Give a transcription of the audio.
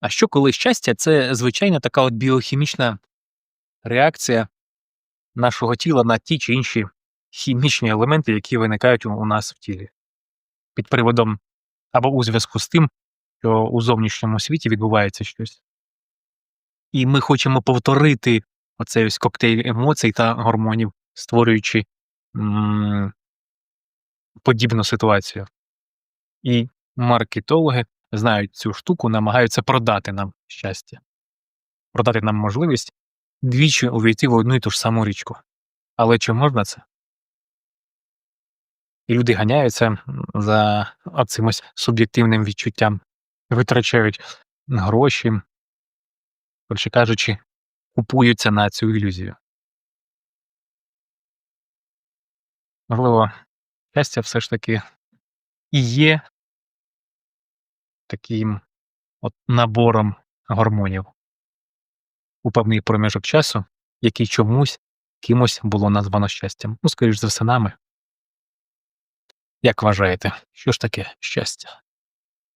А що коли щастя це звичайна така от біохімічна реакція нашого тіла на ті чи інші хімічні елементи, які виникають у у нас в тілі, під приводом або у зв'язку з тим, що у зовнішньому світі відбувається щось. І ми хочемо повторити оцей ось коктейль емоцій та гормонів, створюючи м, подібну ситуацію. І маркетологи знають цю штуку, намагаються продати нам щастя, продати нам можливість двічі увійти в одну і ту ж саму річку. Але чи можна це? І люди ганяються за оцим ось суб'єктивним відчуттям, витрачають гроші, коротше кажучи, купуються на цю ілюзію. Можливо, щастя все ж таки і є таким от набором гормонів у певний проміжок часу, який чомусь кимось було названо щастям. Ну, скоріш за все, нами. Як вважаєте, що ж таке щастя?